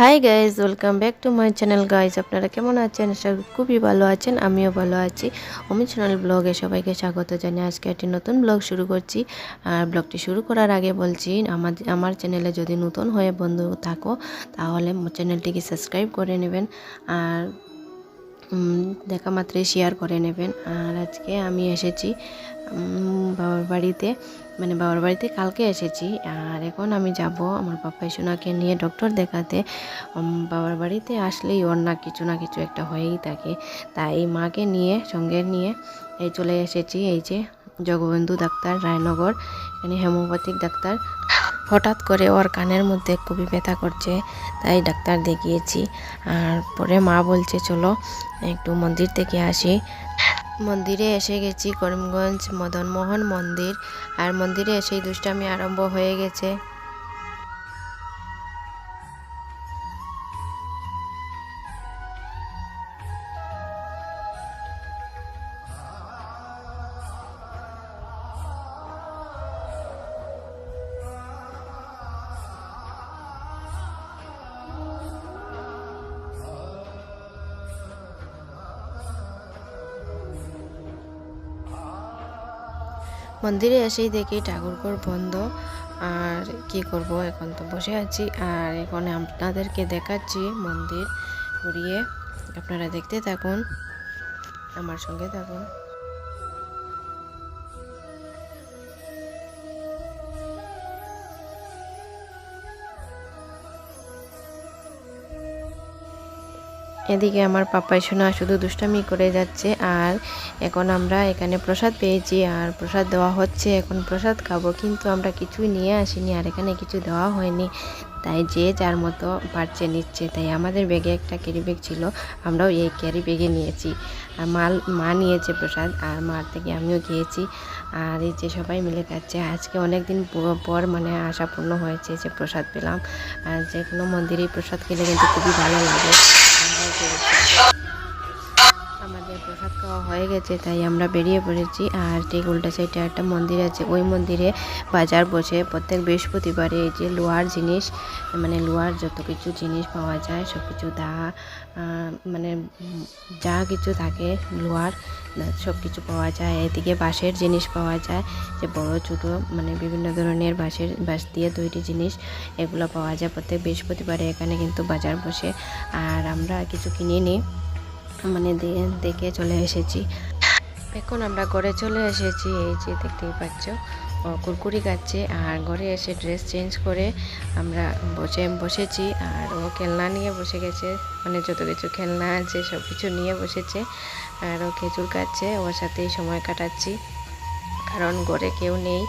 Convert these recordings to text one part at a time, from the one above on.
Hi guys welcome back to my channel guys আপনারা কেমন আছেন? খুবই ভালো আছেন, আমিও ভালো আছি। অমি চ্যানেল ব্লগে সবাইকে স্বাগত জানিয়ে আজকে একটি নতুন ব্লগ শুরু করছি। আর ব্লগটি শুরু করার আগে বলছি আমার আমার চ্যানেলে যদি নতুন হয়ে বন্ধু থাকো, তাহলে চ্যানেলটিকে সাবস্ক্রাইব করে নেবেন। আর দেখা মাত্রই শেয়ার করে নেবেন। আর আজকে আমি এসেছি বাবার বাড়িতে মানে বাবার বাড়িতে কালকে এসেছি। আর এখন আমি যাব আমার পাপাই সোনাকে নিয়ে ডক্টর দেখাতে। বাবার বাড়িতে আসলেই ওর না কিছু না কিছু একটা হয়েই থাকে। তাই মাকে নিয়ে, সঙ্গে নিয়ে এই চলে এসেছি। এই যে জগবন্ধু ডাক্তার, রায়নগর, এখানে হোমিওপ্যাথিক ডাক্তার। হঠাৎ করে ওর কানের মধ্যে খুবই ব্যথা করছে, তাই ডাক্তার দেখিয়েছি। আর পরে মা বলছে, চলো একটু মন্দির থেকে আসি। মন্দিরে এসে গেছি করিমগঞ্জ মদনমোহন মন্দির। আর মন্দিরে এসেই দুষ্টামি আরম্ভ হয়ে গেছে। মন্দিরে এসেই দেখি ঠাকুরঘর বন্ধ। আর কি করব? এখন তো বসে আছি। আর এখন আপনাদেরকে দেখাচ্ছি মন্দির ঘুরিয়ে। আপনারা দেখতে থাকুন, আমার সঙ্গে থাকুন। এদিকে আমার পাপাই সোনা শুধু দুষ্টামি করে যাচ্ছে আর এখন আমরা এখানে প্রসাদ পেয়েছি আর প্রসাদ দেওয়া হচ্ছে, এখন প্রসাদ খাব। কিন্তু আমরা কিছুই নিয়ে আসিনি আর এখানে কিছু দেওয়া হয়নি। তাই যে যার মতো পারছে নিচ্ছে। তাই আমাদের ব্যাগে একটা ক্যারি ব্যাগ ছিল, আমরাও এই ক্যারি ব্যাগে নিয়েছি। আর মাল, মা নিয়েছে প্রসাদ আর মার থেকে আমিও খেয়েছি। আর এই যে সবাই মিলে খাচ্ছে। আজকে অনেক দিন পর মানে আশাপূর্ণ হয়েছে যে প্রসাদ পেলাম। আর যে কোনো মন্দিরেই প্রসাদ খেলে কিন্তু খুবই ভালো লাগে। প্রসাদ খাওয়া হয়ে গেছে, তাই আমরা বেরিয়ে পড়েছি। আর ঠিক উল্টা সাইডে একটা মন্দির আছে, ওই মন্দিরে বাজার বসে প্রত্যেক বৃহস্পতিবারে এই যে লোহার জিনিস মানে লোহার যত কিছু জিনিস পাওয়া যায় সব কিছু দা মানে যা কিছু থাকে লোহার সব কিছু পাওয়া যায়। এদিকে বাঁশের জিনিস পাওয়া যায়, যে বড়, ছোটো মানে বিভিন্ন ধরনের বাঁশের, বাঁশ দিয়ে তৈরি জিনিস, এগুলো পাওয়া যায় প্রত্যেক বৃহস্পতিবারে এখানে কিন্তু বাজার বসে। আর আমরা কিছু কিনে নিই। মানে দেখে চলে এসেছি। এখন আমরা ঘরে চলে এসেছি, এই যে দেখতেই পাচ্ছ কুরকুরি খাচ্ছে আর ঘরে এসে ড্রেস চেঞ্জ করে আমরা বসে, বসেছি আর ও খেলনা নিয়ে বসে গেছে মানে যত কিছু খেলনা আছে সব কিছু নিয়ে বসেছে আর ও খেজুর খাচ্ছে, ওর সাথেই সময় কাটাচ্ছি। কারণ ঘরে কেউ নেই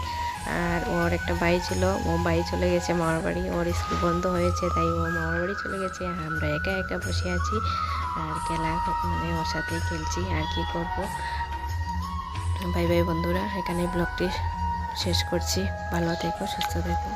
আর ওর একটা বাই ছিল, ও বাই চলে গেছে মামার বাড়ি, ওর স্কুল বন্ধ হয়েছে, তাই ও মামার বাড়ি চলে গেছে আমরা একা একা বসে আছি। আর খেলা মানে ওর সাথে খেলছি আর কি করব। ভাই ভাই বন্ধুরা, এখানে ব্লগটি শেষ করছি। ভালো থেকো, সুস্থ থেকো।